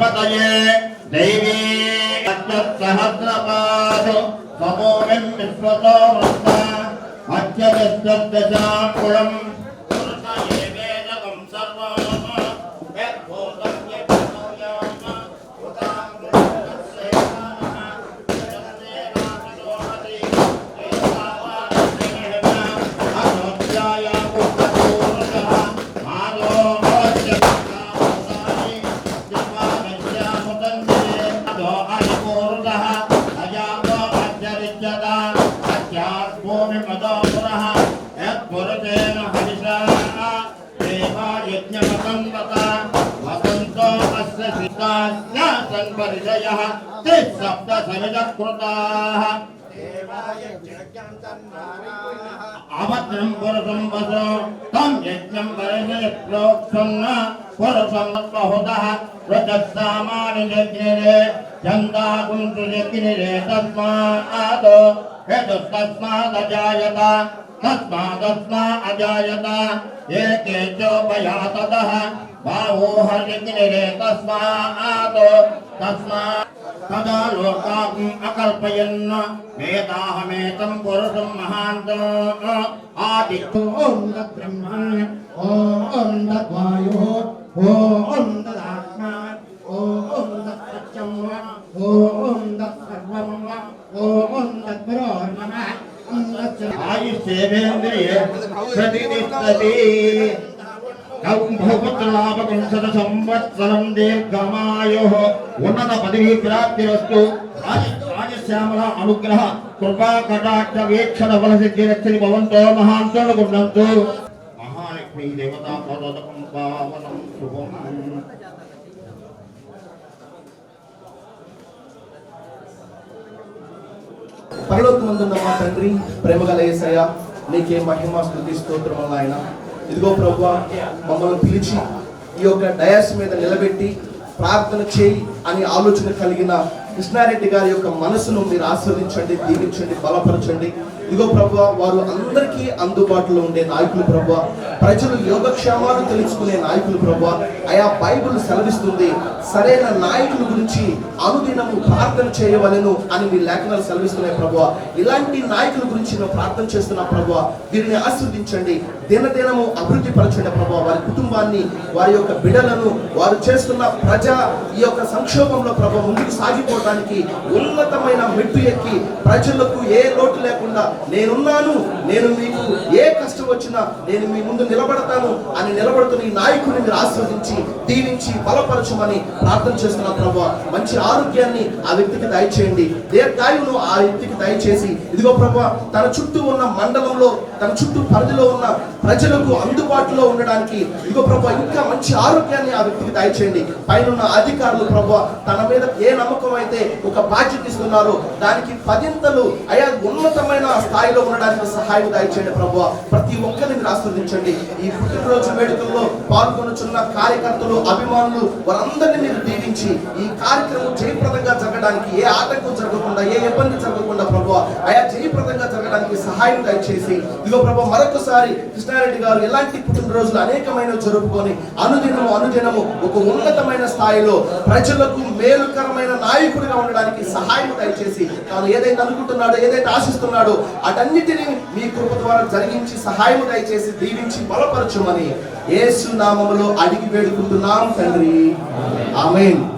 పతయే దైవీ సహస్రపాసు సమోమిం విశ్వతో అత్యదశ यज्ञपतम्बता वसन्तो अस्य सिद्धास्य सन्परिषयः ते सप्त समितकृताः అవత్రం పురసం వసో తం యజ్ఞం వరమే ప్రోక్సన్న పురసం బహుత రజస్సామాని యజ్ఞే చందాగుంసు యజ్ఞే తస్మాత్ हेतुस्तस्मादजायत तस्मादस्मा अजायत एके चोपयाततः बाहो हरिग्निरे तस्मात् तस्मात् तदा लोकाम् अकल्पयन् वेदाहमेतं पुरुषं महान्तम् आदित्यो ॐ तद्ब्रह्मन् ॐ तद्वायुः ॐ तदात्मा ॐ तत्सत्यम् ॐ तत्सर्वम् ॐ तद्गुरोर्नमः आयुष्येवेन्द्रिये प्रतिष्ठति కౌంభపుత్రలాభకంసర సంవత్సరం దీర్ఘమాయు. ఉన్నత పదవీ ప్రాప్తిరస్తు. రాజశ్యామల అనుగ్రహ కృపా కటాక్ష వీక్షణ బల రక్షని భవంతో మహాంతులు గుణంతు. మహాలక్ష్మీ దేవతా పదకం పావనం శుభం. పరలోకమందున్న మా తండ్రి ప్రేమగల ఏసయ్య నీకే మహిమ స్థుతి స్తోత్రములు ఆయన ఇదిగో ప్రభు మమ్మల్ని పిలిచి ఈ యొక్క డయాస్ మీద నిలబెట్టి ప్రార్థన చేయి అని ఆలోచన కలిగిన కృష్ణారెడ్డి గారి యొక్క మనసును మీరు ఆస్వాదించండి దీవించండి బలపరచండి. ఇదిగో ప్రభు వారు అందరికీ అందుబాటులో ఉండే నాయకులు ప్రభు ప్రజలు యోగక్షేమాలు తెలుసుకునే నాయకులు ప్రభు ఆయా బైబిల్ సెలవిస్తుంది సరైన నాయకుల గురించి అనుదినము ప్రార్థన చేయవలెను అని మీ లేఖనాలు సెలవిస్తున్నాయి ప్రభు ఇలాంటి నాయకుల గురించి మేము ప్రార్థన చేస్తున్నా ప్రభు వీరిని ఆస్వాదించండి దినదినము అభివృద్ధి పరచండి ప్రభు వారి కుటుంబాన్ని వారి యొక్క బిడలను వారు చేస్తున్న ప్రజా ఈ యొక్క సంక్షోభంలో ప్రభు ముందుకు సాగిపోవడానికి ఉన్నతమైన మెట్టు ఎక్కి ప్రజలకు ఏ లోటు లేకుండా నేనున్నాను నేను మీకు ఏ కష్టం వచ్చినా నేను మీ ముందు నిలబడతాను అని నిలబడుతున్న ఈ నాయకుడిని మీరు ఆస్వాదించి దీవించి బలపరచమని ప్రార్థన చేస్తున్న ప్రభు. మంచి ఆరోగ్యాన్ని ఆ వ్యక్తికి దయచేయండి. దీర్ఘాయువును ఆ వ్యక్తికి దయచేసి ఇదిగో ప్రభు తన చుట్టూ ఉన్న మండలంలో తన చుట్టూ పరిధిలో ఉన్న ప్రజలకు అందుబాటులో ఉండడానికి ఇదిగో ప్రభు ఇంకా మంచి ఆరోగ్యాన్ని ఆ వ్యక్తికి దయచేయండి. పైన అధికారులు ప్రభు తన మీద ఏ నమ్మకం అయితే ఒక బాధ్యత ఇస్తున్నారో దానికి పదింతలు అయా ఉన్నతమైన స్థాయిలో ఉండడానికి సహాయం దయచేయండి ప్రభు ప్రతి ఒక్కరిని మీరు ఆస్వాదించండి ఈ పుట్టినరోజు వేడుకల్లో పాల్గొనుచున్న కార్యకర్తలు అభిమానులు వారందరినీ మీరు దీవించి ఈ కార్యక్రమం జయప్రదంగా జరగడానికి ఏ ఆటంకం జరగకుండా ఏ ఇబ్బంది జరగకుండా ప్రభు ఆయా జయప్రదంగా జరగడానికి సహాయం దయచేసి ఇదిగో ప్రభు మరొకసారి కృష్ణారెడ్డి గారు ఎలాంటి పుట్టినరోజులు అనేకమైన జరుపుకొని అనుదినము అనుదినము ఒక ఉన్నతమైన స్థాయిలో ప్రజలకు మేలుకరమైన నాయకుడిగా ఉండడానికి సహాయం దయచేసి తాను ఏదైతే అనుకుంటున్నాడో ఏదైతే ఆశిస్తున్నాడో అటన్నిటిని మీ కృప ద్వారా జరిగించి సహాయం దయచేసి దీవించి బలపరచమని యేసు నామములో అడిగి వేడుకుంటున్నాం తండ్రి. ఆమెన్.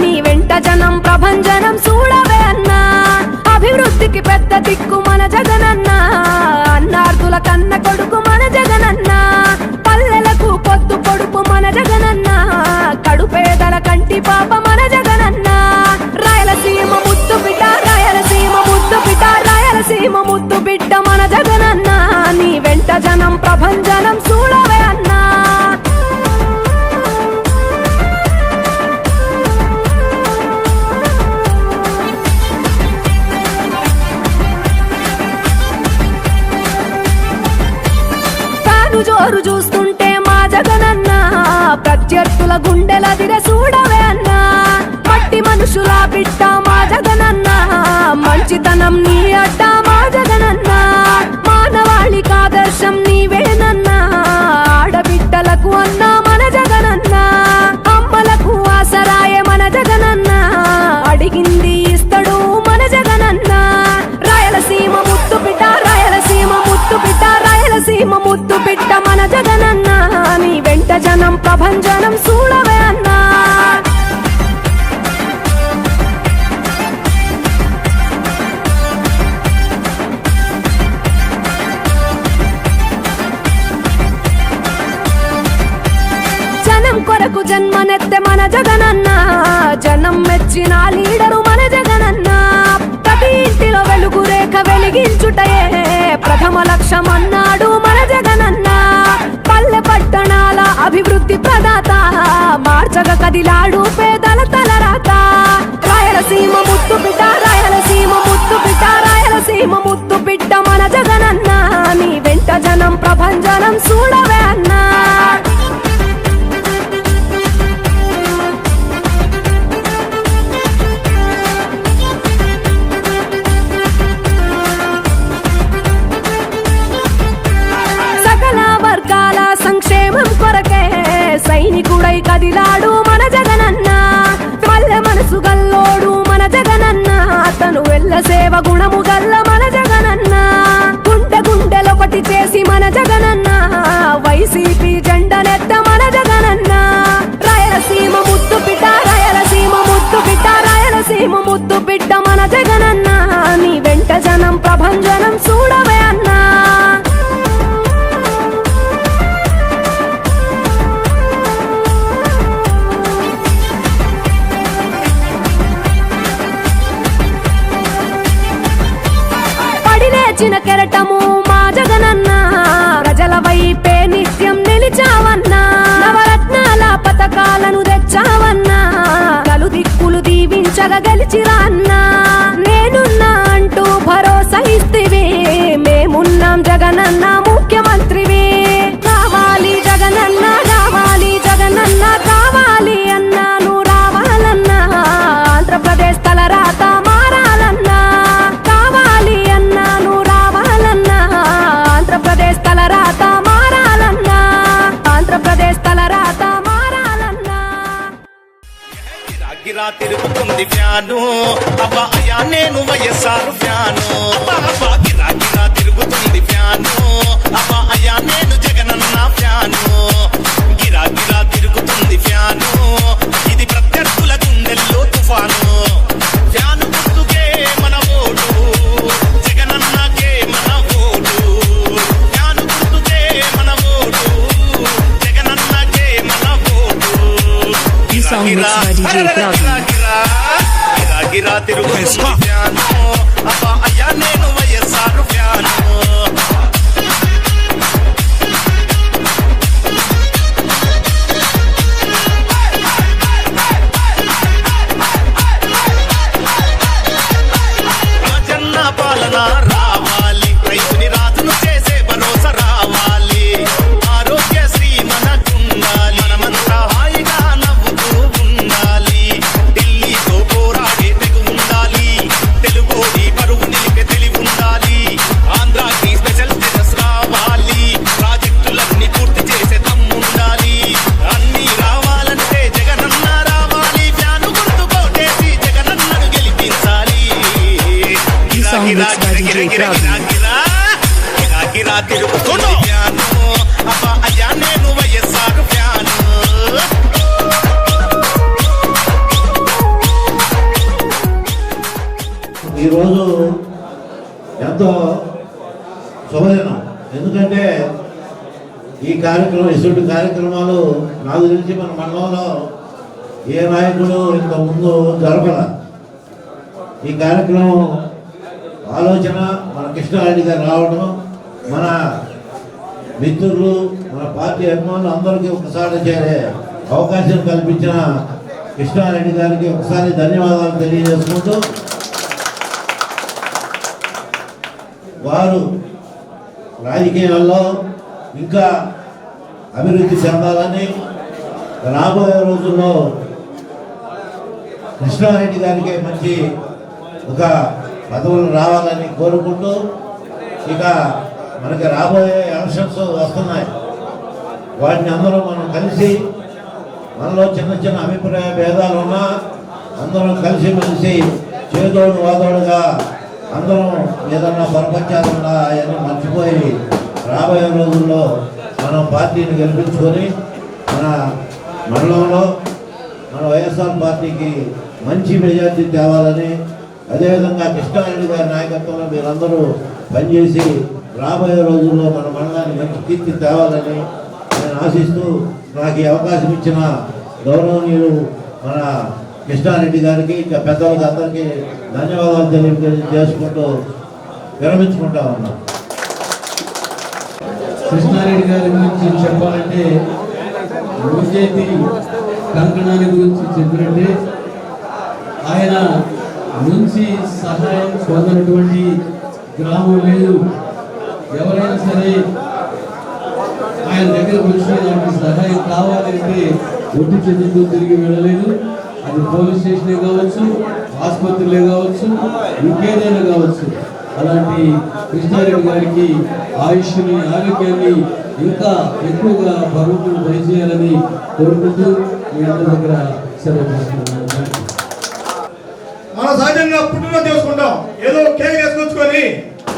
నీ వెంట జనం ప్రభంజనం చూడవే అన్నా. అభివృద్ధికి పెద్ద దిక్కు మన జగన్ బిడ్డ మన జగనన్న నీ వెంట జనం ప్రభంజనం చూడవే అన్నా. జనం కొరకు జన్మనెత్తే మన జగనన్న జనం మెచ్చినాలి అభివృద్ధి ప్రదాత మార్చగ కదిలాడు పేదల తలరాత. రాయలసీమ ముత్తు బిడ్డ రాయలసీమ ముత్తు బిడ్డ రాయలసీమ ముత్తు బిడ్డ మన జగనన్న. నీ వెంట జనం ప్రభంజనం చూడవే అన్న. चिरान గిరా తిరుగుతుంది ఫ్యాను. అబ్బా అయ్యా నేను వైఎస్ఆర్ ఫ్యాను. అబ్బా అబ్బా గిరా గిరా తిరుగుతుంది ఫ్యాను. అబ్బా అయ్యా నేను జగనన్న ఫ్యాను. గిరా గిరా తిరుగుతుంది ఫ్యాను. ఇది ప్రత్యర్థుల గుండెల్లో తుఫాను. ఫ్యాను గుర్తుకే మన ఓటు. జగనన్నకే మన ఓటు. ఫ్యాను గుర్తుకే మన ఓటు. జగనన్నకే మన vote. You song mixed by DJ Cloudy. గిరా గిరా తిరుగుతుంది ఎంతో శుభదినం. ఎందుకంటే ఈ కార్యక్రమం ఇటువంటి కార్యక్రమాలు నాకు తెలిసి మన మండలంలో ఏ నాయకుడు ఇంత ముందు జరపల. ఈ కార్యక్రమం ఆలోచన మన కృష్ణారెడ్డి గారు రావడం మన మిత్రులు మన పార్టీ అభిమానులు అందరికీ ఒకసారి చేరే అవకాశం కల్పించిన కృష్ణారెడ్డి గారికి ఒకసారి ధన్యవాదాలు తెలియజేసుకుంటూ వారు రాజకీయాల్లో ఇంకా అభివృద్ధి చెందాలని రాబోయే రోజుల్లో కృష్ణారెడ్డి గారికి మంచి ఒక పదవులు రావాలని కోరుకుంటూ ఇక మనకి రాబోయే ఎలక్షన్స్ వస్తున్నాయి. వాటిని అందరూ మనం కలిసి మనలో చిన్న చిన్న అభిప్రాయ భేదాలు ఉన్నా అందరం కలిసి మెలిసి చేదోడు వాదోడుగా అందరం ఏదన్నా పొరపంచాలు ఉన్నా అవన్నీ మర్చిపోయి రాబోయే రోజుల్లో మనం పార్టీని గెలిపించుకొని మన మండలంలో మన వైఎస్ఆర్ పార్టీకి మంచి మెజార్టీ తేవాలని అదేవిధంగా కృష్ణారెడ్డి గారి నాయకత్వంలో మీరందరూ పనిచేసి రాబోయే రోజుల్లో మన మండలాన్ని మంచి కీర్తి తేవాలని నేను ఆశిస్తూ నాకు ఈ అవకాశం ఇచ్చిన గౌరవనీయులు మన కృష్ణారెడ్డి గారికి ఇంకా పెద్దలకు అందరికీ ధన్యవాదాలు తెలియజేసుకుంటూ విరమించుకుంటా ఉన్నాం. కృష్ణారెడ్డి గారి గురించి చెప్పాలంటే మోచేతి కంకణాన్ని గురించి చెప్పినట్టే ఆయన నుంచి సహాయం పొందినటువంటి గ్రామం లేదు. ఎవరైనా సరే ఆయన దగ్గరకు వచ్చి నాకు సహాయం కావాలంటే ఒట్టి చెందుతూ తిరిగి వెళ్ళలేదు. అది పోలీస్ స్టేషనే కావచ్చు ఆసుపత్రులే కావచ్చు ఇంకేదైనా కావచ్చు. అలాంటి కృష్ణారెడ్డి గారికి ఆయుష్ని ఆరోగ్యాన్ని ఇంకా ఎక్కువగా భగవంతుడు దయచేయాలని కోరుకుంటూ మీ అందరి దగ్గర సెలవు తీసుకున్నాను మన సహజంగా పుట్టినరోజు చేసుకుంటాం. ఏదో కేక్ వేసుకొచ్చుకొని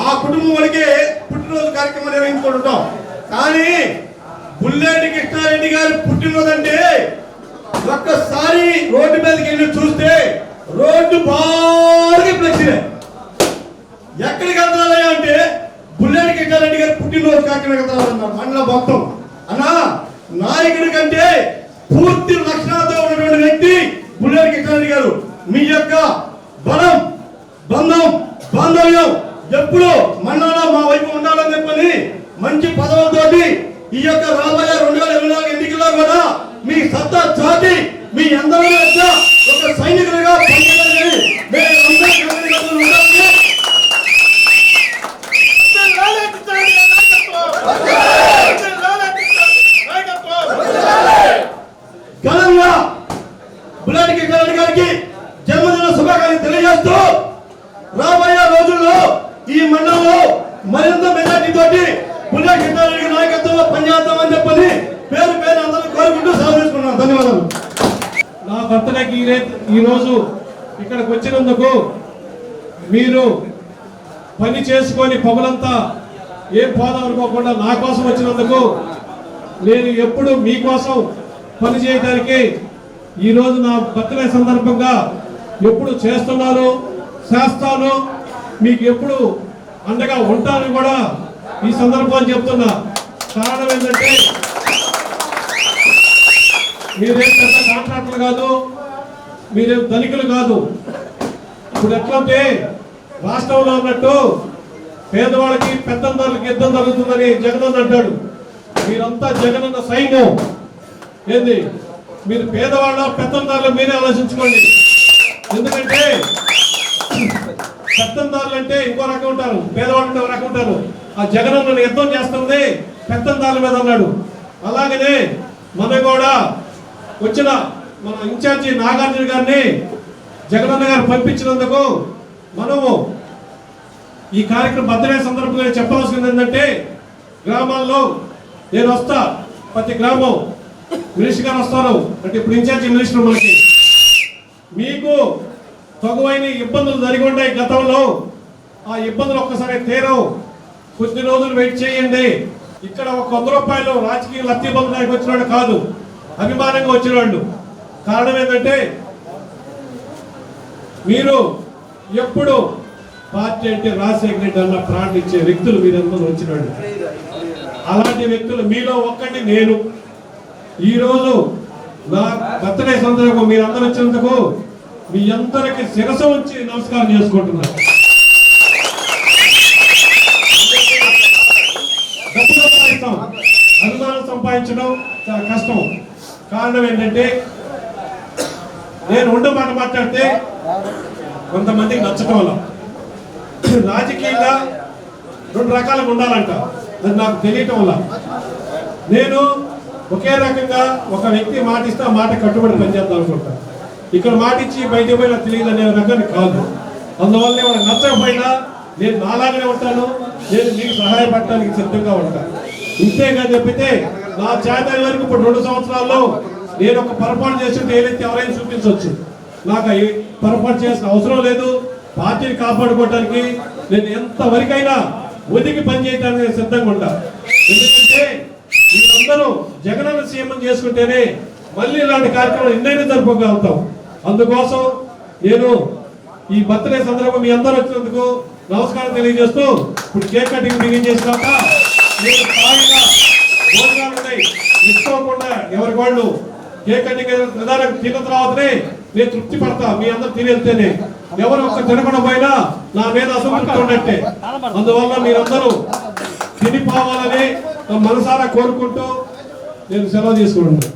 ఆ కుటుంబం వరకే పుట్టినరోజు కార్యక్రమం నిర్వహించుకుంటుంటాం. కానీ బుల్లెడ్డి కృష్ణారెడ్డి గారి పుట్టినరోజు అంటే ఒక్కసారి రోడ్డు మీదకి వెళ్ళి చూస్తే రోడ్డు బాగా ఫ్లెక్సీలే ఎక్కడికి వెళ్తున్నారయ్యా అంటే బుల్లెడ్డి కృష్ణారెడ్డి గారి పుట్టినరోజు కార్యక్రమం వెళ్తున్నారు మండలం మొత్తం. అన్నా నాయకుడి కంటే పూర్తి లక్షణాలతో ఉన్నటువంటి వ్యక్తి బుల్లెడ్డి కృష్ణారెడ్డి గారు. మీ యొక్క బలం బంధం బాంధవ్యం ఎప్పుడూ మండలంలో మా వైపు ఉండాలని చెప్పని మంచి పదవులతోటి ఈ యొక్క రాబోయే రెండు వేల ఇరవై నాలుగు ఎన్నికల్లో కూడా మీ సత్తా చాటి మీ అందరి ఒక సైనికులుగా పనిచేయాలని మేము అందరం కలిసి ఉండాలని ఘనంగా బుల్లెట్ కిషోర్ గారికి జన్మదిన శుభాకాంక్షలు తెలియజేస్తూ రాబోయే రోజుల్లో ఈ మండలంలో మరింత మెజార్టీ తోటి బుల్లెట్ కిషోర్ గారి నాయకత్వంలో పనిచేద్దామని చెప్పని పేరు పేరు అందరూ కోరుకుంటూ సెలవు తీసుకున్నాం ధన్యవాదాలు నా మీరే ఈరోజు ఇక్కడికి వచ్చినందుకు మీరు పని చేసుకొని పగులంతా ఏం పోదాం అనుకోకుండా నా కోసం వచ్చినందుకు నేను ఎప్పుడు మీకోసం పని చేయడానికి ఈ రోజు నా బర్త్డే సందర్భంగా ఎప్పుడు చేస్తున్నాను చేస్తాను మీకు ఎప్పుడు అండగా ఉంటానని కూడా ఈ సందర్భాన్ని చెప్తున్నా. కారణం ఏంటంటే మీరేం పెద్ద కాంట్రాక్టులు కాదు మీరేం ధనికులు కాదు. ఇప్పుడు ఎట్లంటే రాష్ట్రంలో ఉన్నట్టు పేదవాళ్ళకి పెద్దందారులకి యుద్ధం జరుగుతుందని జగనన్న అంటాడు. మీరంతా జగనన్న సైన్యం. ఏంది? మీరు పేదవాళ్ళ పెత్తందారులు మీరే ఆలోచించుకోండి. ఎందుకంటే పెత్తందారులు అంటే ఇంకో రకం ఉంటారు. పేదవాళ్ళు అంటే రకం ఉంటారు. ఆ జగనన్న యుద్ధం చేస్తుంది పెత్తందారుల మీద అన్నాడు. అలాగనే మన కూడా వచ్చిన మన ఇన్ఛార్జి నాగార్జున గారిని జగనన్న గారు పంపించినందుకు మనము ఈ కార్యక్రమం బర్త్డే సందర్భంగా చెప్పాల్సింది ఏంటంటే గ్రామాల్లో నేను వస్తా ప్రతి గ్రామం మినిస్టర్ గారు వస్తారు అంటే ఇప్పుడు ఇన్ఛార్జి మినిస్టర్ మనకి. మీకు తగువైన ఇబ్బందులు జరిగి ఉంటాయి గతంలో. ఆ ఇబ్బందులు ఒక్కసారి తీరవు. కొద్ది రోజులు వెయిట్ చేయండి. ఇక్కడ ఒక వంద రూపాయలు రాజకీయ లబ్ధి పొందడానికి వచ్చిన కాదు అభిమానంగా వచ్చిన వాళ్ళు కారణం ఏంటంటే మీరు ఎప్పుడు పార్టీ అంటే రాజశేఖర రెడ్డి అన్న ప్రాణం ఇచ్చే వ్యక్తులు మీరందరూ వచ్చినాడు. అలాంటి వ్యక్తులు మీలో ఒక్కటి నేను. ఈరోజు నా బర్త్డే సందర్భంగా మీరందరూ వచ్చినందుకు మీ అందరికి శిరస ఉంచి నమస్కారం చేసుకుంటున్నాను. డబ్బు అభిమానం సంపాదించడం చాలా కష్టం. కారణం ఏంటంటే నేను ఉండ మాట మాట్లాడితే కొంతమందికి నచ్చటం వల్ల రాజకీయంగా రెండు రకాలుగా ఉండాలంట. అది నాకు తెలియటం వల్ల. నేను ఒకే రకంగా ఒక వ్యక్తి మాట ఇస్తే ఆ మాట కట్టుబడి పనిచేద్దాం అనుకుంటా. ఇక్కడ మాట ఇచ్చి బయట పోయినా తెలియదు అనే రకాన్ని కాదు. అందువల్ల వాళ్ళకి నచ్చకపోయినా నేను నాలాగానే ఉంటాను నేను మీకు సహాయపడటానికి సిద్ధంగా ఉంటాను. ఇంతేగా చెప్పితే నా చేత వరకు ఇప్పుడు రెండు సంవత్సరాల్లో నేను ఒక పొరపాటు చేస్తుంటే ఏదైతే ఎవరైనా చూపించవచ్చు. నాకు పొరపాటు చేసిన అవసరం లేదు. పార్టీని కాపాడుకోవడానికి నేను ఎంతవరకైనా ఒదిగి పని చేయడానికి సిద్ధంగా ఉంటా. ఎందుకంటే వీళ్ళందరూ జగనన్న సీఎం చేసుకుంటేనే మళ్ళీ ఇలాంటి కార్యక్రమాలు ఎన్నైనా జరుపుకోగలుగుతాం. అందుకోసం నేను ఈ బర్త్డే సందర్భం మీ అందరూ వచ్చినందుకు నమస్కారం తెలియజేస్తూ ఇప్పుడు కేక్ కటింగ్ బిగిన్ చేసినాక నేను స్థాయిగా భోజనాలు ఉన్నాయి. ఎవరికి వాళ్ళు కేక్ కటింగ్ నిదానం తిన్న తర్వాతనే నేను తృప్తి పడతా మీ అందరు తిని వెళ్తేనే ఎవరు ఒక్క తినకుండా పోయినా నా మీద అసంతృప్తి ఉన్నట్టే. అందువల్ల మీరందరూ తినిపోవాలని నా మనసారా కోరుకుంటూ నేను సెలవు తీసుకుంటున్నాను.